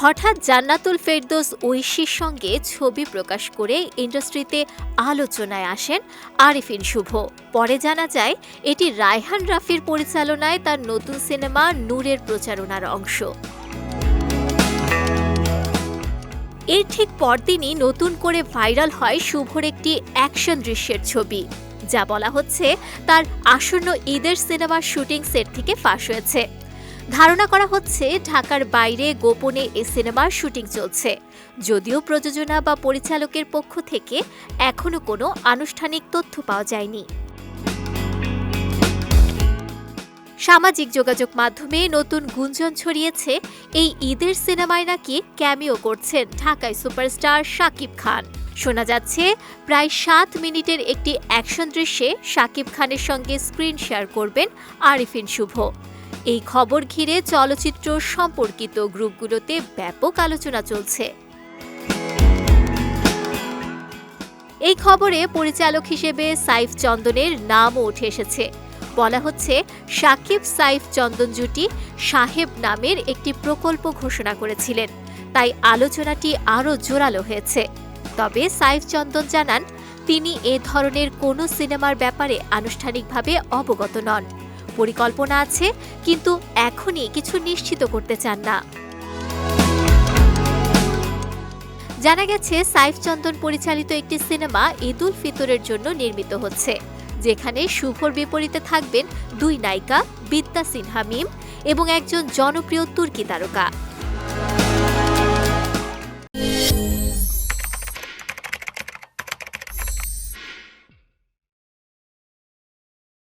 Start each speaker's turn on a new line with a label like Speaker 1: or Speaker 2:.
Speaker 1: হঠাৎ জান্নাতুল ফেরদৌস ঐশীর সঙ্গে ছবি প্রকাশ করে ইন্ডাস্ট্রিতে আলোচনায় আসেন আরিফিন শুভ। পরে জানা যায়, এটি রায়হান রাফির পরিচালনায় তার নতুন সিনেমা নূরের প্রচারণার অংশ। এর ঠিক পরদিনই নতুন করে ভাইরাল হয় শুভর একটি অ্যাকশন দৃশ্যের ছবি, যা বলা হচ্ছে তার আসন্ন ঈদের সিনেমার শুটিং সেট থেকে ফাঁস হয়েছে। ধারণা করা হচ্ছে ঢাকার বাইরে গোপনে এ সিনেমার শুটিং চলছে। যদিও প্রযোজনা বা পরিচালকের পক্ষ থেকে এখনও কোনো আনুষ্ঠানিক তথ্য পাওয়া যায়নি। সামাজিক যোগাযোগ মাধ্যমে নতুন গুঞ্জন ছড়িয়েছে, এই ঈদের সিনেমায় নাকি ক্যামিও করছেন ঢাকায় সুপারস্টার শাকিব খান। শোনা যাচ্ছে, প্রায় সাত মিনিটের একটি অ্যাকশন দৃশ্যে শাকিব খানের সঙ্গে স্ক্রিন শেয়ার করবেন আরিফিন শুভ। এই খবর ঘিরে চলচ্চিত্র সম্পর্কিত গ্রুপগুলোতে ব্যাপক আলোচনা চলছে। এই খবরে পরিচালক হিসেবে সাইফ চন্দনের নামও উঠে এসেছে। বলা হচ্ছে, সাকিব সাইফ চন্দন জুটি সাহেব নামের একটি প্রকল্প ঘোষণা করেছিলেন। তাই আলোচনাটি আরও জোরালো হয়েছে। তবে সাইফ চন্দন জানান, তিনি এ ধরনের কোনো সিনেমার ব্যাপারে আনুষ্ঠানিকভাবে অবগত নন। পরিকল্পনা আছে, কিন্তু এখনই কিছু নিশ্চিত করতে চান না। জানা গেছে, সাইফ চন্দন পরিচালিত একটি সিনেমা ঈদুল ফিতরের জন্য নির্মিত হচ্ছে, যেখানে শুভর বিপরীতে থাকবেন দুই নায়িকা বিদ্যা সিনহা মিম এবং একজন জনপ্রিয় তুর্কি তারকা।